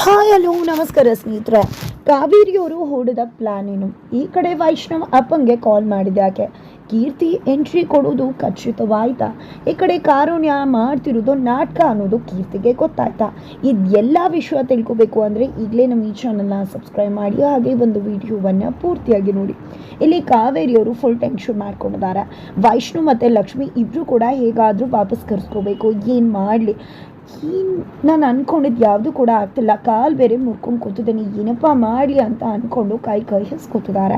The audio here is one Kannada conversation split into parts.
ಹಾಯ್, ಹಲೋ, ನಮಸ್ಕಾರ ಸ್ನೇಹಿತರೆ. ಕಾವೇರಿಯವರು ಹೂಡಿದ ಪ್ಲಾನ್ ಏನು? ಈ ಕಡೆ ವೈಷ್ಣವ್ ಅಪ್ಪಂಗೆ ಕಾಲ್ ಮಾಡಿದೆ ಯಾಕೆ ಕೀರ್ತಿ ಎಂಟ್ರಿ ಕೊಡೋದು ಖಚಿತವಾಯ್ತಾ? ಈ ಕಡೆ ಕಾರುಣ್ಯ ಮಾಡ್ತಿರೋದು ನಾಟಕ ಅನ್ನೋದು ಕೀರ್ತಿಗೆ ಗೊತ್ತಾಯ್ತಾ? ಇದೆಲ್ಲ ವಿಷಯ ತಿಳ್ಕೊಬೇಕು ಅಂದರೆ ಈಗಲೇ ನಮ್ಮ ಈ ಚಾನಲ್ನ ಸಬ್ಸ್ಕ್ರೈಬ್ ಮಾಡಿ, ಹಾಗೆ ಒಂದು ವಿಡಿಯೋವನ್ನು ಪೂರ್ತಿಯಾಗಿ ನೋಡಿ. ಇಲ್ಲಿ ಕಾವೇರಿಯವರು ಫುಲ್ ಟೆನ್ಷನ್ ಮಾಡ್ಕೊಂಡಿದ್ದಾರೆ. ವೈಷ್ಣು ಮತ್ತು ಲಕ್ಷ್ಮಿ ಇಬ್ಬರು ಕೂಡ ಹೇಗಾದರೂ ವಾಪಸ್ ಕರ್ಸ್ಕೋಬೇಕು. ಏನು ಮಾಡಲಿ? ನಾನು ಅಂದ್ಕೊಂಡಿದ್ದು ಯಾವುದು ಕೂಡ ಆಗ್ತಿಲ್ಲ. ಕಾಲು ಬೇರೆ ಮುರ್ಕೊಂಡು ಕೂತಿದ್ದೀನಿ ಏನಪ್ಪ ಮಾಡಲಿ ಅಂತ ಅಂದ್ಕೊಂಡು ಕೈ ಕೈ ಕೂತಿದ್ದಾರೆ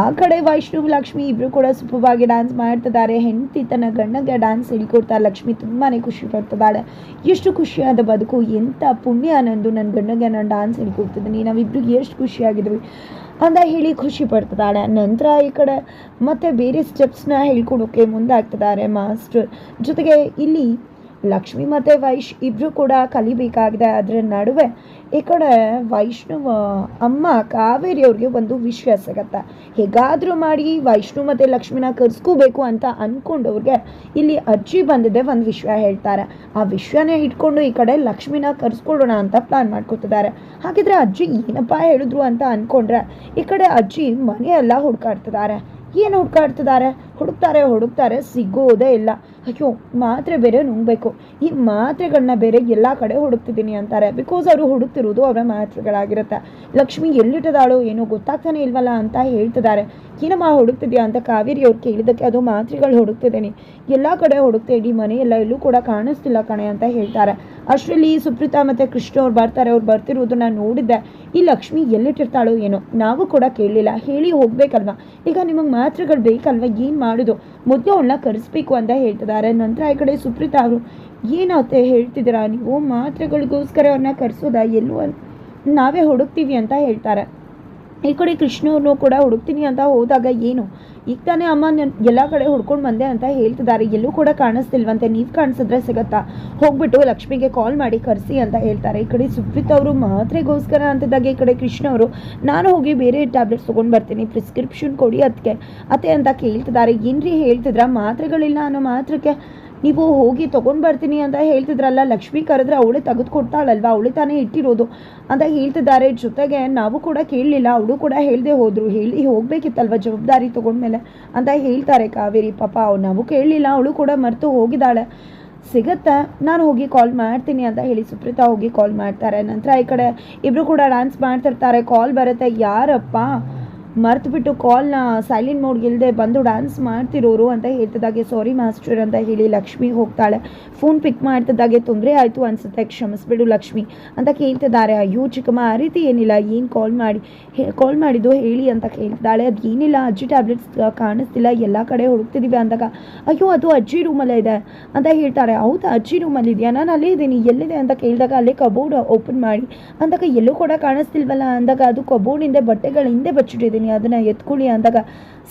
ಆ ಕಡೆ ವೈಷ್ಣವ್ ಲಕ್ಷ್ಮಿ ಇಬ್ಬರು ಕೂಡ ಸುಲಭವಾಗಿ ಡ್ಯಾನ್ಸ್ ಮಾಡ್ತಿದ್ದಾರೆ. ಹೆಂಡತಿ ತನ್ನ ಗಂಡಗೆ ಡ್ಯಾನ್ಸ್ ಹೇಳ್ಕೊಡ್ತಾರೆ ಲಕ್ಷ್ಮಿ ತುಂಬಾ ಖುಷಿ ಪಡ್ತಿದ್ದಾಳೆ. ಎಷ್ಟು ಖುಷಿಯಾದ ಬದುಕು ಎಂಥ ಪುಣ್ಯ ನಂದು ನನ್ನ ಗಂಡಗೆ ನಾನು ಡ್ಯಾನ್ಸ್ ಹೇಳ್ಕೊಡ್ತಿದ್ದೀನಿ. ನಾವಿಬ್ರಿಗೆ ಎಷ್ಟು ಖುಷಿಯಾಗಿದ್ವಿ ಅಂತ ಹೇಳಿ ಖುಷಿ ಪಡ್ತಿದ್ದಾಳೆ. ನಂತರ ಈ ಕಡೆ ಮತ್ತೆ ಬೇರೆ ಸ್ಟೆಪ್ಸ್ನ ಹೇಳ್ಕೊಡೋಕೆ ಮುಂದಾಗ್ತಿದ್ದಾರೆ ಮಾಸ್ಟರ್. ಜೊತೆಗೆ ಇಲ್ಲಿ ಲಕ್ಷ್ಮಿ ಮತ್ತು ವೈಶ್ ಇಬ್ಬರು ಕೂಡ ಕಲಿಬೇಕಾಗಿದೆ. ಅದರ ನಡುವೆ ಈ ಕಡೆ ವೈಷ್ಣವ ಅಮ್ಮ ಕಾವೇರಿ ಅವ್ರಿಗೆ ಒಂದು ವಿಷಯ ಸಿಗತ್ತೆ ಹೇಗಾದರೂ ಮಾಡಿ ವೈಷ್ಣು ಮತ್ತು ಲಕ್ಷ್ಮಿನ ಕರ್ಸ್ಕೋಬೇಕು ಅಂತ ಅಂದ್ಕೊಂಡವ್ರಿಗೆ ಇಲ್ಲಿ ಅಜ್ಜಿ ಬಂದಿದೆ ಒಂದು ವಿಷಯ ಹೇಳ್ತಾರೆ. ಆ ವಿಷಯನೇ ಇಟ್ಕೊಂಡು ಈ ಕಡೆ ಲಕ್ಷ್ಮಿನ ಕರ್ಸ್ಕೊಳ್ಳೋಣ ಅಂತ ಪ್ಲಾನ್ ಮಾಡ್ಕೊತಿದ್ದಾರೆ. ಹಾಗಿದ್ರೆ ಅಜ್ಜಿ ಏನಪ್ಪ ಹೇಳಿದ್ರು ಅಂತ ಅಂದ್ಕೊಂಡ್ರೆ ಈ ಕಡೆ ಅಜ್ಜಿ ಮನೆಯೆಲ್ಲ ಹುಡ್ಕಾಡ್ತಿದ್ದಾರೆ. ಏನು ಹುಡ್ಕಾಡ್ತಿದ್ದಾರೆ? ಹುಡುಕ್ತಾರೆ ಹುಡುಕ್ತಾರೆ, ಸಿಗೋದೇ ಇಲ್ಲ. ಅಯ್ಯೋ, ಮಾತ್ರೆ ಬೇರೆ ನುಂಗಬೇಕು. ಈ ಮಾತ್ರೆಗಳನ್ನ ಬೇರೆ ಎಲ್ಲ ಕಡೆ ಹುಡುಕ್ತಿದ್ದೀನಿ ಅಂತಾರೆ. ಬಿಕಾಸ್ ಅವರು ಹುಡುಕ್ತಿರೋದು ಅವರ ಮಾತ್ರೆಗಳಾಗಿರುತ್ತೆ. ಲಕ್ಷ್ಮಿ ಎಲ್ಲಿಟ್ಟದಾಳು ಏನೋ ಗೊತ್ತಾಗ್ತಾನೆ ಇಲ್ವಲ್ಲ ಅಂತ ಹೇಳ್ತಿದ್ದಾರೆ. ಏನಮ್ಮ ಹುಡುಕ್ತಿದ್ಯಾ ಅಂತ ಕಾವೇರಿ ಅವ್ರು ಕೇಳಿದ್ದಕ್ಕೆ ಅದು ಮಾತ್ರೆಗಳು ಹುಡುಕ್ತಿದ್ದೀನಿ. ಎಲ್ಲ ಕಡೆ ಹುಡುಕ್ತಾ ಇಡೀ ಮನೆಯೆಲ್ಲ ಎಲ್ಲೂ ಕೂಡ ಕಾಣಿಸ್ತಿಲ್ಲ ಕಣೆ ಅಂತ ಹೇಳ್ತಾರೆ. ಅಷ್ಟರಲ್ಲಿ ಸುಪ್ರೀತಾ ಮತ್ತು ಕೃಷ್ಣ ಅವ್ರು ಬರ್ತಾರೆ, ಅವ್ರು ಬರ್ತಿರೋದು ನಾನು ನೋಡಿದ್ದೆ. ಈ ಲಕ್ಷ್ಮಿ ಎಲ್ಲಿಟ್ಟಿರ್ತಾಳೋ ಏನೋ. ನಾವು ಕೂಡ ಕೇಳಲಿಲ್ಲ. ಹೇಳಿ ಹೋಗ್ಬೇಕಲ್ವಾ? ಈಗ ನಿಮಗೆ ಮಾತ್ರೆಗಳು ಬೇಕಲ್ವಾ? ಏನು ಮಾಡೋದು? ಮೊದಲು ಅವಳನ್ನ ಕರೆಸ್ಬೇಕು ಅಂತ ಹೇಳ್ತಿದ್ದಾರೆ. ನಂತರ ಈ ಕಡೆ ಸುಪ್ರೀತಾ ಅವರು ಏನಾಗುತ್ತೆ ಹೇಳ್ತಿದ್ದೀರಾ? ನೀವು ಮಾತ್ರೆಗಳಿಗೋಸ್ಕರ ಅವ್ರನ್ನ ಕರೆಸೋದಾ? ಎಲ್ಲೂ ನಾವೇ ಹುಡುಕ್ತೀವಿ ಅಂತ ಹೇಳ್ತಾರೆ. ಈ ಕಡೆ ಕೃಷ್ಣವ್ರನ್ನು ಕೂಡ ಹುಡುಕ್ತೀನಿ ಅಂತ ಹೋದಾಗ ಏನು? ಈಗ ತಾನೇ ಅಮ್ಮ ಎಲ್ಲ ಕಡೆ ಹುಡ್ಕೊಂಡು ಬಂದೆ ಅಂತ ಹೇಳ್ತಿದ್ದಾರೆ. ಎಲ್ಲೂ ಕೂಡ ಕಾಣಿಸ್ತಿಲ್ವಂತೆ. ನೀವು ಕಾಣಿಸಿದ್ರೆ ಸಿಗತ್ತಾ? ಹೋಗ್ಬಿಟ್ಟು ಲಕ್ಷ್ಮಿಗೆ ಕಾಲ್ ಮಾಡಿ ಕರೆಸಿ ಅಂತ ಹೇಳ್ತಾರೆ. ಈ ಕಡೆ ಸುಪ್ರೀತ್ ಅವರು ಮಾತ್ರೆಗೋಸ್ಕರ ಅಂತಿದ್ದಾಗ, ಈ ಕಡೆ ಕೃಷ್ಣ ಅವರು, ನಾನು ಹೋಗಿ ಬೇರೆ ಟ್ಯಾಬ್ಲೆಟ್ಸ್ ತೊಗೊಂಡು ಬರ್ತೀನಿ. ಪ್ರಿಸ್ಕ್ರಿಪ್ಷನ್ ಕೊಡಿ ಅದಕ್ಕೆ ಅತ್ತೆ ಅಂತ ಕೇಳ್ತಿದ್ದಾರೆ. ಏನ್ರಿ ಹೇಳ್ತಿದ್ರ? ಮಾತ್ರೆಗಳಿಲ್ಲ ಅನ್ನೋ ಮಾತ್ರಕ್ಕೆ ನೀವು ಹೋಗಿ ತೊಗೊಂಡು ಬರ್ತೀನಿ ಅಂತ ಹೇಳ್ತಿದ್ರಲ್ಲ, ಲಕ್ಷ್ಮಿ ಕರೆದ್ರೆ ಅವಳೇ ತೆಗೆದು ಕೊಡ್ತಾಳಲ್ವಾ ಅವಳೇ ತಾನೇ ಇಟ್ಟಿರೋದು ಅಂತ ಹೇಳ್ತಿದ್ದಾರೆ. ಜೊತೆಗೆ ನಾವು ಕೂಡ ಕೇಳಲಿಲ್ಲ, ಅವಳು ಕೂಡ ಹೇಳದೆ ಹೋದ್ರು. ಹೇಳಿ ಹೋಗಬೇಕಿತ್ತಲ್ವ ಜವಾಬ್ದಾರಿ ತೊಗೊಂಡ್ಮೇಲೆ ಅಂತ ಹೇಳ್ತಾರೆ ಕಾವೇರಿ ಪಾಪ. ಅವ್ರು ನಾವು ಕೇಳಲಿಲ್ಲ, ಅವಳು ಕೂಡ ಮರೆತು ಹೋಗಿದ್ದಾಳೆ. ಸಿಗತ್ತೆ? ನಾನು ಹೋಗಿ ಕಾಲ್ ಮಾಡ್ತೀನಿ ಅಂತ ಹೇಳಿ ಸುಪ್ರೀತಾ ಹೋಗಿ ಕಾಲ್ ಮಾಡ್ತಾರೆ. ನಂತರ ಈ ಕಡೆ ಇಬ್ಬರು ಕೂಡ ಡ್ಯಾನ್ಸ್ ಮಾಡ್ತಿರ್ತಾರೆ. ಕಾಲ್ ಬರುತ್ತೆ. ಯಾರಪ್ಪ? ಮರ್ತ್ಬಿಟ್ಟು ಕಾಲ್ನ ಸೈಲೆಂಟ್ ಮೋಡ್ಗಿಲ್ಲದೆ ಬಂದು ಡ್ಯಾನ್ಸ್ ಮಾಡ್ತಿರೋರು ಅಂತ ಹೇಳ್ತಿದ್ದಾಗೆ ಸಾರಿ ಮಾಸ್ಟರ್ ಅಂತ ಹೇಳಿ ಲಕ್ಷ್ಮಿ ಹೋಗ್ತಾಳೆ. ಫೋನ್ ಪಿಕ್ ಮಾಡ್ತಿದ್ದಾಗೆ, ತೊಂದರೆ ಆಯಿತು ಅನ್ಸುತ್ತೆ, ಕ್ಷಮಿಸ್ಬಿಡು ಲಕ್ಷ್ಮಿ ಅಂತ ಕೇಳ್ತಿದ್ದಾರೆ. ಅಯ್ಯೋ ಚಿಕ್ಕಮ್ಮ, ಆ ರೀತಿ ಏನಿಲ್ಲ, ಏನು ಕಾಲ್ ಮಾಡಿ ಕಾಲ್ ಮಾಡಿದ್ದು ಹೇಳಿ ಅಂತ ಕೇಳ್ತಿದ್ದಾಳೆ. ಅದು ಏನಿಲ್ಲ, ಅಜ್ಜಿ ಟ್ಯಾಬ್ಲೆಟ್ಸ್ ಕಾಣಿಸ್ತಿಲ್ಲ, ಎಲ್ಲ ಕಡೆ ಹುಡುಕ್ತಿದ್ದೀವಿ ಅಂದಾಗ, ಅಯ್ಯೋ, ಅದು ಅಜ್ಜಿ ರೂಮಲ್ಲೇ ಇದೆ ಅಂತ ಹೇಳ್ತಾರೆ. ಹೌದಾ, ಅಜ್ಜಿ ರೂಮಲ್ಲಿ ಇದೆಯಾ? ನಾನು ಅಲ್ಲೇ ಇದ್ದೀನಿ, ಎಲ್ಲಿದೆ? ಅಂತ ಕೇಳಿದಾಗ, ಅಲ್ಲೇ ಕಬೋರ್ಡ್ ಓಪನ್ ಮಾಡಿ ಅಂದಾಗ, ಎಲ್ಲೂ ಕೂಡ ಕಾಣಿಸ್ತಿಲ್ವಲ್ಲ ಅಂದಾಗ, ಅದು ಕಬೋರ್ಡಿಂದ ಬಟ್ಟೆಗಳ ಹಿಂದೆ ಬಚ್ಚಿಟ್ಟಿದ್ದೀನಿ ಅದನ್ನು ಎತ್ಕೊಳ್ಳಿ ಅಂದಾಗ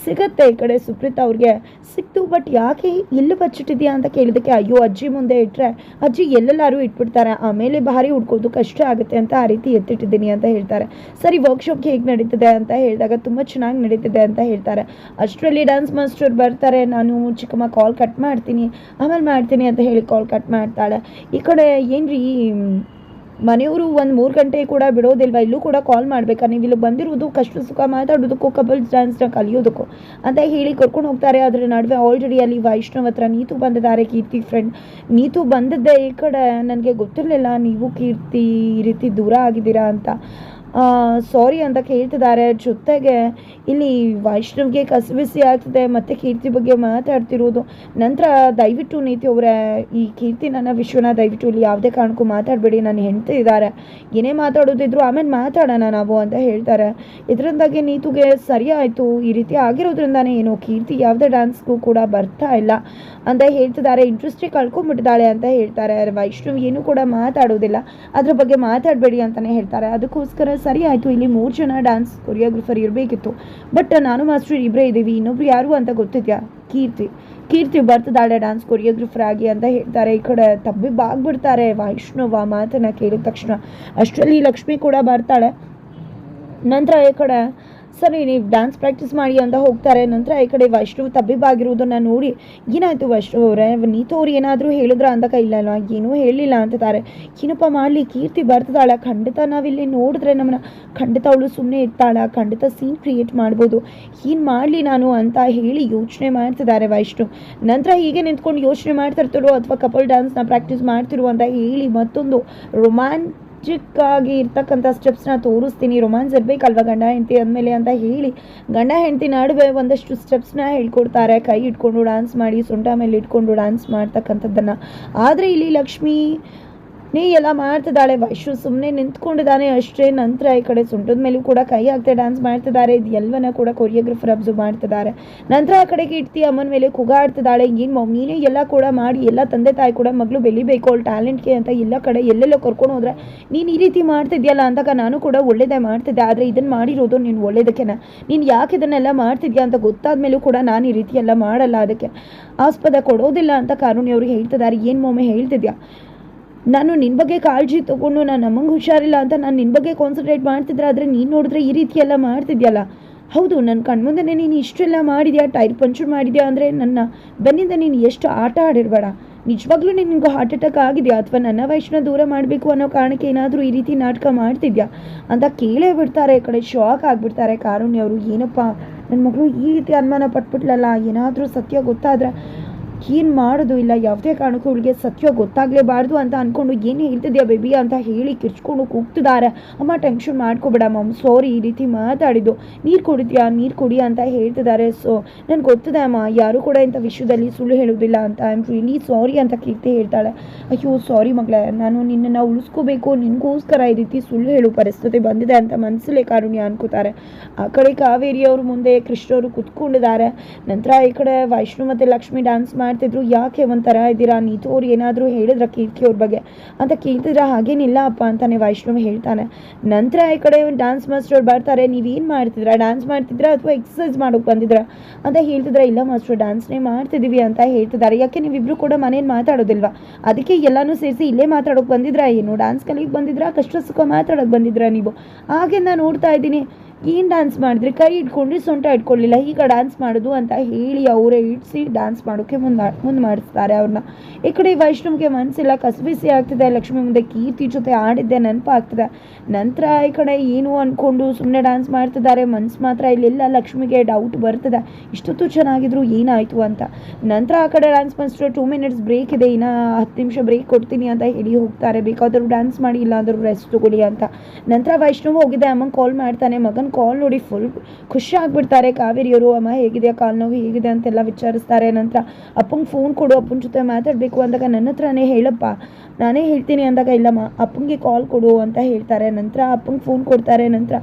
ಸಿಗತ್ತೆ ಈ ಕಡೆ ಸುಪ್ರೀತ್ ಅವ್ರಿಗೆ. ಸಿಕ್ತು ಬಟ್ ಯಾಕೆ ಎಲ್ಲಿ ಬಚ್ಚಿಟ್ಟಿದ್ಯಾ ಅಂತ ಕೇಳಿದಕ್ಕೆ ಅಯ್ಯೋ, ಅಜ್ಜಿ ಮುಂದೆ ಇಟ್ಟರೆ ಅಜ್ಜಿ ಎಲ್ಲೆಲ್ಲಾರು ಇಟ್ಬಿಡ್ತಾರೆ. ಆಮೇಲೆ ಭಾರಿ ಹುಡ್ಕೋದು ಕಷ್ಟ ಆಗುತ್ತೆ ಅಂತ ಆ ರೀತಿ ಎತ್ತಿಟ್ಟಿದ್ದೀನಿ ಅಂತ ಹೇಳ್ತಾರೆ. ಸರಿ ವರ್ಕ್ಶಾಪ್ ಹೇಗೆ ನಡೀತಿದೆ ಅಂತ ಹೇಳಿದಾಗ ತುಂಬ ಚೆನ್ನಾಗಿ ನಡೀತಿದೆ ಅಂತ ಹೇಳ್ತಾರೆ. ಅಷ್ಟರಲ್ಲಿ ಡ್ಯಾನ್ಸ್ ಮಾಸ್ಟರ್ ಬರ್ತಾರೆ, ನಾನು ಚಿಕ್ಕಮ್ಮ ಕಾಲ್ ಕಟ್ ಮಾಡ್ತೀನಿ, ಆಮೇಲೆ ಮಾಡ್ತೀನಿ ಅಂತ ಹೇಳಿ ಕಾಲ್ ಕಟ್ ಮಾಡ್ತಾಳೆ. ಈ ಕಡೆ ಏನ್ರಿ ಮನೆಯವರು ಒಂದು ಮೂರು ಗಂಟೆ ಕೂಡ ಬಿಡೋದಿಲ್ವಾ? ಇಲ್ಲೂ ಕೂಡ ಕಾಲ್ ಮಾಡ್ಬೇಕಾ? ನೀವು ಇಲ್ಲಿ ಬಂದಿರೋದು ಕಷ್ಟ ಸುಖ ಮಾತಾಡೋದಕ್ಕೂ ಕಪಲ್ಸ್ ಡ್ಯಾನ್ಸ್ನ ಕಲಿಯೋದಕ್ಕೂ ಅಂತ ಹೇಳಿ ಕರ್ಕೊಂಡು ಹೋಗ್ತಾರೆ. ಅದರ ನಡುವೆ ಆಲ್ರೆಡಿ ಅಲ್ಲಿ ವೈಷ್ಣವ್ ಹತ್ರ ನೀತು ಬಂದಿದ್ದಾರೆ, ಕೀರ್ತಿ ಫ್ರೆಂಡ್ ನೀತು ಬಂದಿದ್ದೆ ಈ ಕಡೆ. ನನಗೆ ಗೊತ್ತಿರಲಿಲ್ಲ. ನೀವು ಕೀರ್ತಿ ಈ ರೀತಿ ದೂರ ಆಗಿದ್ದೀರಾ ಅಂತ. ಸಾರಿ ಅಂತ ಕೇಳ್ತಿದ್ದಾರೆ. ಜೊತೆಗೆ ಇಲ್ಲಿ ವೈಷ್ಣವ್ಗೆ ಕಸಬಿಸಿ ಆಗ್ತಿದೆ, ಮತ್ತು ಕೀರ್ತಿ ಬಗ್ಗೆ ಮಾತಾಡ್ತಿರೋದು. ನಂತರ ದಯವಿಟ್ಟು ನೀತಿ ಅವರೇ, ಈ ಕೀರ್ತಿ ನನ್ನ ವಿಶ್ವನ, ದಯವಿಟ್ಟು ಇಲ್ಲಿ ಯಾವುದೇ ಕಾರಣಕ್ಕೂ ಮಾತಾಡಬೇಡಿ. ನನ್ನ ಹೆಂಡತಿ ಇದ್ದಾರೆ. ಏನೇ ಮಾತಾಡೋದಿದ್ರು ಆಮೇಲೆ ಮಾತಾಡೋಣ ನಾವು ಅಂತ ಹೇಳ್ತಾರೆ. ಇದರಿಂದಾಗಿ ನೀತುಗೆ ಸರಿ ಆಯಿತು. ಈ ರೀತಿ ಆಗಿರೋದ್ರಿಂದಾನೇ ಏನು ಕೀರ್ತಿ ಯಾವುದೇ ಡ್ಯಾನ್ಸ್ಗೂ ಕೂಡ ಬರ್ತಾ ಇಲ್ಲ ಅಂತ ಹೇಳ್ತಿದ್ದಾರೆ. ಇಂಟ್ರೆಸ್ಟೇ ಕಳ್ಕೊಂಡ್ಬಿಟ್ಟಿದ್ದಾಳೆ ಅಂತ ಹೇಳ್ತಾರೆ. ವೈಷ್ಣವ್ ಏನೂ ಕೂಡ ಮಾತಾಡೋದಿಲ್ಲ. ಅದ್ರ ಬಗ್ಗೆ ಮಾತಾಡಬೇಡಿ ಅಂತಲೇ ಹೇಳ್ತಾರೆ. ಅದಕ್ಕೋಸ್ಕರ ಸರಿ ಆಯಿತು ಇಲ್ಲಿ ಮೂರು ಜನ ಡ್ಯಾನ್ಸ್ ಕೊರಿಯೋಗ್ರಫರ್ ಇರಬೇಕಿತ್ತು. ಬಟ್ ನಾನು ಮಾಸ್ಟರ್ ಇಬ್ಬರೇ ಇದ್ದೀವಿ. ಇನ್ನೊಬ್ರು ಯಾರು ಅಂತ ಗೊತ್ತಿದ್ಯಾ? ಕೀರ್ತಿ. ಕೀರ್ತಿ ಬರ್ತದಾಳೆ ಡ್ಯಾನ್ಸ್ ಕೊರಿಯೋಗ್ರಫರ್ ಆಗಿ ಅಂತ ಹೇಳ್ತಾರೆ. ಈ ಕಡೆ ತಬ್ಬಿ ಬಾಗ್ಬಿಡ್ತಾರೆ ವೈಷ್ಣವ ಮಾತನ್ನು ಕೇಳಿದ ತಕ್ಷಣ. ಅಷ್ಟರಲ್ಲಿ ಲಕ್ಷ್ಮಿ ಕೂಡ ಬರ್ತಾಳೆ. ನಂತರ ಈ ಕಡೆ ಸರಿ, ನೀವು ಡ್ಯಾನ್ಸ್ ಪ್ರಾಕ್ಟೀಸ್ ಮಾಡಿ ಅಂತ ಹೋಗ್ತಾರೆ. ನಂತರ ಈ ಕಡೆ ವೈಷ್ಣವ್ ತಬ್ಬಿಬ್ಬಾಗಿರೋದನ್ನ ನೋಡಿ, ಏನಾಯಿತು ವೈಷ್ಣವ್ ಅವರೇ? ನೀತು ಅವ್ರು ಏನಾದರೂ ಹೇಳಿದ್ರ ಅಂತ ಇಲ್ಲ ಅಲ್ವಾ ಏನೂ ಹೇಳಿಲ್ಲ ಅಂತಾರೆ ಏನಪ್ಪ ಮಾಡಲಿ? ಕೀರ್ತಿ ಬರ್ತದಾಳ ಖಂಡಿತ ನಾವಿಲ್ಲಿ ನೋಡಿದ್ರೆ ನಮ್ಮನ್ನ. ಖಂಡಿತ ಅವಳು ಸುಮ್ಮನೆ ಇರ್ತಾಳ. ಖಂಡಿತ ಸೀನ್ ಕ್ರಿಯೇಟ್ ಮಾಡ್ಬೋದು. ಏನು ಮಾಡಲಿ ನಾನು ಅಂತ ಹೇಳಿ ಯೋಚನೆ ಮಾಡ್ತಿದ್ದಾರೆ ವೈಷ್ಣವ್ ನಂತರ ಹೀಗೆ ನಿಂತ್ಕೊಂಡು ಯೋಚನೆ ಮಾಡ್ತಿರ್ತಾರೋ ಅಥವಾ ಕಪಲ್ ಡ್ಯಾನ್ಸ್ನ ಪ್ರಾಕ್ಟೀಸ್ ಮಾಡ್ತಿರೋ ಅಂತ ಹೇಳಿ ಮತ್ತೊಂದು ರೊಮ್ಯಾಂಟಿಕ್ ಆಗಿ ಇರ್ತಕ್ಕಂಥ ಸ್ಟೆಪ್ಸ್ನ ತೋರಿಸ್ತೀನಿ. ರೊಮ್ಯಾನ್ಸ್ ಇರಬೇಕಲ್ವ ಗಂಡ ಹೆಂಡತಿ ಅಂದಮೇಲೆ ಅಂತ ಹೇಳಿ ಗಂಡ ಹೆಂಡತಿ ನಡುವೆ ಒಂದಷ್ಟು ಸ್ಟೆಪ್ಸ್ನ ಹೇಳ್ಕೊಡ್ತಾರೆ. ಕೈ ಇಟ್ಕೊಂಡು ಡ್ಯಾನ್ಸ್ ಮಾಡಿ, ಸೊಂಟ ಮೇಲೆ ಇಟ್ಕೊಂಡು ಡ್ಯಾನ್ಸ್ ಮಾಡ್ತಕ್ಕಂಥದ್ದನ್ನು. ಆದರೆ ಇಲ್ಲಿ ಲಕ್ಷ್ಮಿ ನೀ ಎಲ್ಲ ಮಾಡ್ತಿದ್ದಾಳೆ. ವೈಶು ಸುಮ್ಮನೆ ನಿಂತ್ಕೊಂಡಿದ್ದಾನೆ. ಅಷ್ಟೇ ನಂತರ ಈ ಕಡೆ ಸುಂಟದ ಮೇಲೂ ಕೂಡ ಕೈ ಹಾಕ್ತೆ ಡ್ಯಾನ್ಸ್ ಮಾಡ್ತಿದ್ದಾರೆ. ಇದು ಎಲ್ಲವನ್ನ ಕೂಡ ಕೊರಿಯೋಗ್ರಫರ್ ಅಬ್ಸರ್ವ್ ಮಾಡ್ತಿದ್ದಾರೆ. ನಂತರ ಆ ಕಡೆಗೆ ಕೀರ್ತಿ ಅಮ್ಮನ ಮೇಲೆ ಕುಗಾಡ್ತಿದ್ದಾಳೆ. ಏನು ನೀನೇ ಎಲ್ಲ ಕೂಡ ಮಾಡಿ, ಎಲ್ಲ ತಂದೆ ತಾಯಿ ಕೂಡ ಮಗಳು ಬೆಳಿಬೇಕು ಅವಳು ಟ್ಯಾಲೆಂಟ್ಗೆ ಅಂತ ಎಲ್ಲ ಕಡೆ ಎಲ್ಲೆಲ್ಲೋ ಕರ್ಕೊಂಡು ಹೋದ್ರೆ ನೀನು ಈ ರೀತಿ ಮಾಡ್ತಿದ್ಯಲ್ಲ ಅಂದಾಗ ನಾನು ಕೂಡ ಒಳ್ಳೇದೇ ಮಾಡ್ತಿದ್ದೆ. ಆದರೆ ಇದನ್ನು ಮಾಡಿರೋದು ನೀನು ಒಳ್ಳೇದಕ್ಕೆನ? ನೀನು ಯಾಕೆ ಇದನ್ನೆಲ್ಲ ಮಾಡ್ತಿದ್ಯಾ ಅಂತ ಗೊತ್ತಾದ ಮೇಲೂ ಕೂಡ ನಾನು ಈ ರೀತಿ ಎಲ್ಲ ಮಾಡಲ್ಲ. ಅದಕ್ಕೆ ಆಸ್ಪದ ಕೊಡೋದಿಲ್ಲ ಅಂತ ಕಾನೂನಿ ಅವ್ರಿಗೆ ಹೇಳ್ತಿದ್ದಾರೆ. ಏನು ಮೊಮ್ಮೆ ಹೇಳ್ತಿದ್ಯಾ? ನಾನು ನಿನ್ನ ಬಗ್ಗೆ ಕಾಳಜಿ ತೊಗೊಂಡು ನಾನು ನಮಗೆ ಹುಷಾರಿಲ್ಲ ಅಂತ ನಾನು ನಿನ್ನ ಬಗ್ಗೆ ಕಾನ್ಸಂಟ್ರೇಟ್ ಮಾಡ್ತಿದ್ರೆ, ಆದರೆ ನೀನು ನೋಡಿದ್ರೆ ಈ ರೀತಿ ಎಲ್ಲ ಮಾಡ್ತಿದ್ಯಲ್ಲ? ಹೌದು ನನ್ನ ಕಣ್ಮುಂದೆ ನೀನು ಇಷ್ಟೆಲ್ಲ ಮಾಡಿದ್ಯಾ? ಟೈರ್ ಪಂಚರ್ ಮಾಡಿದ್ಯಾ? ಅಂದರೆ ನನ್ನ ಬೆನ್ನಿಂದ ನೀನು ಎಷ್ಟು ಆಟ ಆಡಿರಬೇಡ? ನಿಜವಾಗ್ಲೂ ನಿನಗೆ ಹಾರ್ಟ್ ಅಟ್ಯಾಕ್ ಆಗಿದೆಯಾ? ಅಥವಾ ನನ್ನ ವಯಸ್ಸನ್ನ ದೂರ ಮಾಡಬೇಕು ಅನ್ನೋ ಕಾರಣಕ್ಕೆ ಏನಾದರೂ ಈ ರೀತಿ ನಾಟಕ ಮಾಡ್ತಿದ್ಯಾ? ಅಂತ ಕೇಳೇ ಬಿಡ್ತಾರೆ, ಈ ಕಡೆ ಶಾಕ್ ಆಗಿಬಿಡ್ತಾರೆ. ಕಾರುಣ್ಯವರು ಏನಪ್ಪ? ನನ್ನ ಮಗಳು ಈ ರೀತಿ ಅನುಮಾನ ಪಟ್ಬಿಟ್ಲಲ್ಲ, ಏನಾದರೂ ಸತ್ಯ ಗೊತ್ತಾದ್ರೆ ಏನು ಮಾಡೋದು? ಇಲ್ಲ, ಯಾವುದೇ ಕಾರಣಕ್ಕೂ ಇವಳಿಗೆ ಸತ್ಯ ಗೊತ್ತಾಗಲೇಬಾರ್ದು ಅಂತ ಅಂದ್ಕೊಂಡು ಏನು ಹೇಳ್ತಿದ್ಯಾ ಬೇಬಿ ಅಂತ ಹೇಳಿ ಕಿರ್ಚ್ಕೊಂಡು ಕೂಗ್ತಿದ್ದಾರೆ ಅಮ್ಮ ಟೆನ್ಷನ್ ಮಾಡ್ಕೋಬೇಡ ಮಮ್ಮ ಸಾರಿ ಈ ರೀತಿ ಮಾತಾಡಿದ್ದು. ನೀರು ಕುಡಿದ್ಯಾ ನೀರು ಕುಡಿ ಅಂತ ಹೇಳ್ತಿದ್ದಾರೆ ಸೊ ನನಗೆ ಗೊತ್ತಿದೆ ಅಮ್ಮ, ಯಾರು ಕೂಡ ಇಂಥ ವಿಷಯದಲ್ಲಿ ಸುಳ್ಳು ಹೇಳೋದಿಲ್ಲ ಅಂತ. ಐ ಆಮ್ ರಿಯಲಿ ಸಾರಿ ಅಂತ ಕೀರ್ತಿ ಹೇಳ್ತಾಳೆ. ಅಯ್ಯೋ ಸಾರಿ ಮಗಳೇ. ನಾನು ನಿನ್ನನ್ನು ಉಳಿಸ್ಕೋಬೇಕು. ನಿನಗೋಸ್ಕರ ಈ ರೀತಿ ಸುಳ್ಳು ಹೇಳೋ ಪರಿಸ್ಥಿತಿ ಬಂದಿದೆ ಅಂತ ಮನಸ್ಸಲ್ಲೇ ಕಾರುಣ್ಯ ಅನ್ಕೋತಾರೆ. ಆ ಕಡೆ ಕಾವೇರಿ ಅವರು ಮುಂದೆ ಕೃಷ್ಣವರು ಕುತ್ಕೊಂಡಿದ್ದಾರೆ. ನಂತರ ಈ ಕಡೆ ವೈಷ್ಣು ಮತ್ತು ಲಕ್ಷ್ಮಿ ಡ್ಯಾನ್ಸ್ ಮಾಡ್ತಿದ್ರು, ಯಾಕೆ ಒಂಥರ ಇದ್ದೀರಾ? ನೀತು ಅವ್ರು ಏನಾದರೂ ಹೇಳಿದ್ರ ಕೀರ್ತಿ ಅವ್ರ ಬಗ್ಗೆ? ಅಂತ ಕೇಳ್ತಿದ್ರೆ, ಹಾಗೇನಿಲ್ಲ ಅಪ್ಪ ಅಂತಾನೆ ವೈಷ್ಣವ್ ಹೇಳ್ತಾನೆ. ನಂತರ ಈ ಕಡೆ ಡ್ಯಾನ್ಸ್ ಮಾಸ್ಟರ್ ಬರ್ತಾರೆ, ನೀವೇನು ಮಾಡ್ತಿದ್ರ? ಡ್ಯಾನ್ಸ್ ಮಾಡ್ತಿದ್ರ ಅಥವಾ ಎಕ್ಸಸೈಸ್ ಮಾಡೋಕೆ ಬಂದಿದ್ರ? ಅಂತ ಹೇಳ್ತಿದ್ರೆ, ಇಲ್ಲ ಮಾಸ್ಟರ್ ಡ್ಯಾನ್ಸ್ನೇ ಮಾಡ್ತಿದ್ದೀವಿ ಅಂತ ಹೇಳ್ತಿದ್ದಾರೆ. ಯಾಕೆ ನೀವಿಬ್ರು ಕೂಡ ಮನೇಲಿ ಮಾತಾಡೋದಿಲ್ವಾ? ಅದಕ್ಕೆ ಎಲ್ಲನೂ ಸೇರಿಸಿ ಇಲ್ಲೇ ಮಾತಾಡೋಕೆ ಬಂದಿದ್ರಾ ಏನು? ಡ್ಯಾನ್ಸ್ ಕಲಿಗೆ ಬಂದಿದ್ರಾ? ಕಷ್ಟ ಸುಖ ಮಾತಾಡೋಕೆ ಬಂದಿದ್ರಾ ನೀವು? ಹಾಗೆ ನಾನು ನೋಡ್ತಾ ಇದ್ದೀನಿ. ಏನು ಡ್ಯಾನ್ಸ್ ಮಾಡಿದ್ರಿ? ಕೈ ಇಟ್ಕೊಂಡ್ರಿ ಸೊಂಟ ಇಟ್ಕೊಳ್ಳಿಲ್ಲ ಈಗ ಡ್ಯಾನ್ಸ್ ಮಾಡೋದು ಅಂತ ಹೇಳಿ ಅವರೇ ಇಡಿಸಿ ಡ್ಯಾನ್ಸ್ ಮಾಡೋಕ್ಕೆ ಮುಂದೆ ಮುಂದೆ ಮಾಡಿಸ್ತಾರೆ ಅವ್ರನ್ನ. ಈ ಕಡೆ ವೈಷ್ಣವ್ಗೆ ಮನಸ್ಸಿಲ್ಲ ಕಸಬಿಸಿ ಆಗ್ತಿದೆ. ಲಕ್ಷ್ಮಿ ಮುಂದೆ ಕೀರ್ತಿ ಜೊತೆ ಆಡಿದ್ದೆ ನೆನಪಾಗ್ತಿದೆ ನಂತರ ಈ ಕಡೆ ಏನು ಅಂದ್ಕೊಂಡು ಸುಮ್ಮನೆ ಡ್ಯಾನ್ಸ್ ಮಾಡ್ತಿದ್ದಾರೆ. ಮನ್ಸು ಮಾತ್ರ ಇಲ್ಲೆಲ್ಲ, ಲಕ್ಷ್ಮಿಗೆ ಡೌಟ್ ಬರ್ತದೆ. ಇಷ್ಟೊತ್ತು ಚೆನ್ನಾಗಿದ್ರು, ಏನಾಯಿತು ಅಂತ. ನಂತರ ಆ ಕಡೆ dance master two minutes break ಇದೆ. ಇನ್ನು ಹತ್ತು ನಿಮಿಷ ಬ್ರೇಕ್ ಕೊಡ್ತೀನಿ ಅಂತ ಹೇಳಿ ಹೋಗ್ತಾರೆ. ಬೇಕಾದರೂ ಡ್ಯಾನ್ಸ್ ಮಾಡಿ, ಇಲ್ಲಾಂದ್ರೂ ರೆಸ್ಟ್ ತಗೊಳ್ಳಿ ಅಂತ. ನಂತರ ವೈಷ್ಣವ್ ಹೋಗಿದ್ದೆ, ಅಮ್ಮಂಗೆ ಕಾಲ್ ಮಾಡ್ತಾನೆ. ಮಗನ ಕಾಲ್ ನೋಡಿ ಫುಲ್ ಖುಷಿ ಆಗ್ಬಿಡ್ತಾರೆ ಕಾವೇರಿಯವರು, ಅಮ್ಮ ಹೇಗಿದೆ, ಕಾಲ್ ನೋವು ಹೇಗಿದೆ ಅಂತೆಲ್ಲ ವಿಚಾರಿಸ್ತಾರೆ. ನಂತರ ಅಪ್ಪಂಗೆ ಫೋನ್ ಕೊಡು, ಅಪ್ಪನ ಜೊತೆ ಮಾತಾಡಬೇಕು ಅಂದಾಗ ನನ್ನ ಹತ್ರನೇ ಹೇಳಪ್ಪ. ನಾನೇ ಹೇಳ್ತೀನಿ ಅಂದಾಗ, ಇಲ್ಲಮ್ಮ, ಅಪ್ಪಂಗೆ ಕಾಲ್ ಕೊಡು ಅಂತ ಹೇಳ್ತಾರೆ. ನಂತರ ಅಪ್ಪಂಗೆ ಫೋನ್ ಕೊಡ್ತಾರೆ. ನಂತರ,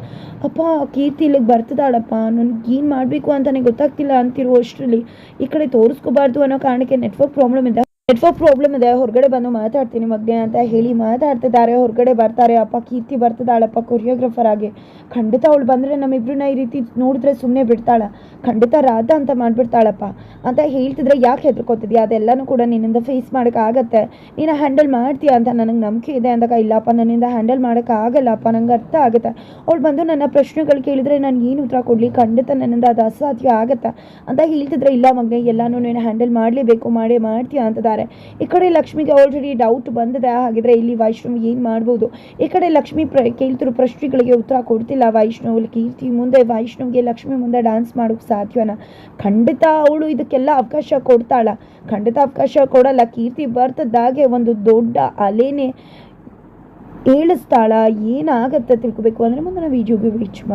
ಅಪ್ಪ, ಕೀರ್ತಿ ಇಲ್ಲಿಗೆ ಬರ್ತದಾಳಪ್ಪ ನನಗೆ ಏನು ಮಾಡಬೇಕು ಅಂತಲೇ ಗೊತ್ತಾಗ್ತಿಲ್ಲ ಅಂತಿರೋ ಅಷ್ಟರಲ್ಲಿ ಈ ಕಡೆ ತೋರಿಸ್ಕೋಬಾರ್ದು ಅನ್ನೋ ಕಾರಣಕ್ಕೆ ನೆಟ್ವರ್ಕ್ ಪ್ರಾಬ್ಲಮ್ ಇದೆ ನೆಟ್ವರ್ಕ್ ಪ್ರಾಬ್ಲಮ್ ಇದೆ. ಹೊರಗಡೆ ಬಂದು ಮಾತಾಡ್ತೀನಿ ಮಗ್ನೆ ಅಂತ ಹೇಳಿ ಮಾತಾಡ್ತಿದ್ದಾರೆ. ಹೊರಗಡೆ ಬರ್ತಾರೆ. ಅಪ್ಪ ಕೀರ್ತಿ ಬರ್ತಿದ್ದಾಳಪ್ಪ ಕೊರಿಯೋಗ್ರಫರ್ ಆಗಿ. ಖಂಡಿತ ಅವಳು ಬಂದರೆ ನಮ್ಮಿಬ್ರನ್ನ ಈ ರೀತಿ ನೋಡಿದ್ರೆ ಸುಮ್ಮನೆ ಬಿಡ್ತಾಳ. ಖಂಡಿತ ರಾಧ ಅಂತ ಮಾಡಿಬಿಡ್ತಾಳಪ್ಪ ಅಂತ ಹೇಳ್ತಿದ್ರೆ ಯಾಕೆ ಹೆದರ್ಕೋತಿದ್ಯಾ? ಅದೆಲ್ಲನೂ ಕೂಡ ನಿನ್ನಿಂದ ಫೇಸ್ ಮಾಡೋಕ್ಕಾಗತ್ತೆ ನೀನು ಹ್ಯಾಂಡಲ್ ಮಾಡ್ತೀಯಾ ಅಂತ ನನಗೆ ನಂಬಿಕೆ ಇದೆ ಅಂದಾಗ, ಇಲ್ಲಪ್ಪ, ನನ್ನಿಂದ ಹ್ಯಾಂಡಲ್ ಮಾಡೋಕ್ಕಾಗಲ್ಲಪ್ಪ ನಂಗೆ ಅರ್ಥ ಆಗುತ್ತೆ. ಅವಳು ಬಂದು ನನ್ನ ಪ್ರಶ್ನೆಗಳು ಕೇಳಿದ್ರೆ ನಾನು ಏನು ಉತ್ತರ ಕೊಡಲಿ? ಖಂಡಿತ ನನ್ನಿಂದ ಅದು ಅಸಾಧ್ಯ ಆಗುತ್ತೆ ಅಂತ ಹೇಳ್ತಿದ್ರೆ, ಇಲ್ಲ ಮಗನೇ, ಎಲ್ಲನೂ ನೀನು ಹ್ಯಾಂಡಲ್ ಮಾಡಲೇಬೇಕು, ಮಾಡೇ ಮಾಡ್ತೀಯಾ ಅಂತಿದ್ದಾರೆ ಈ ಕಡೆ ಲಕ್ಷ್ಮಿಗೆ ಆಲ್ರೆಡಿ ಡೌಟ್ ಬಂದಿದೆ. ಹಾಗಿದ್ರೆ ಇಲ್ಲಿ ವೈಷ್ಣವ್ ಏನು ಮಾಡ್ಬೋದು? ಈ ಕಡೆ ಲಕ್ಷ್ಮಿ ಪ್ರ, ಕೇಳ್ತಿರೋ ಪ್ರಶ್ನೆಗಳಿಗೆ ಉತ್ತರ ಕೊಡ್ತಿಲ್ಲ ವೈಷ್ಣವ್. ಕೀರ್ತಿ ಮುಂದೆ ವೈಷ್ಣವ್ಗೆ ಲಕ್ಷ್ಮಿ ಮುಂದೆ ಡ್ಯಾನ್ಸ್ ಮಾಡೋಕ್ಕೆ ಸಾಧ್ಯವನ ಖಂಡಿತ ಅವಳು ಇದಕ್ಕೆಲ್ಲ ಅವಕಾಶ ಕೊಡ್ತಾಳ. ಖಂಡಿತ ಅವಕಾಶ ಕೊಡಲ್ಲ. ಕೀರ್ತಿ ಬರ್ತದಾಗೆ ಒಂದು ದೊಡ್ಡ ಅಲೆನೇ ಏಳಿಸ್ತಾಳ. ಏನಾಗತ್ತೆ ತಿಳ್ಕೊಬೇಕು. ಅಂದರೆ ಮುಂದಿನ ವಿಡಿಯೋಗೆ ವೀಚ್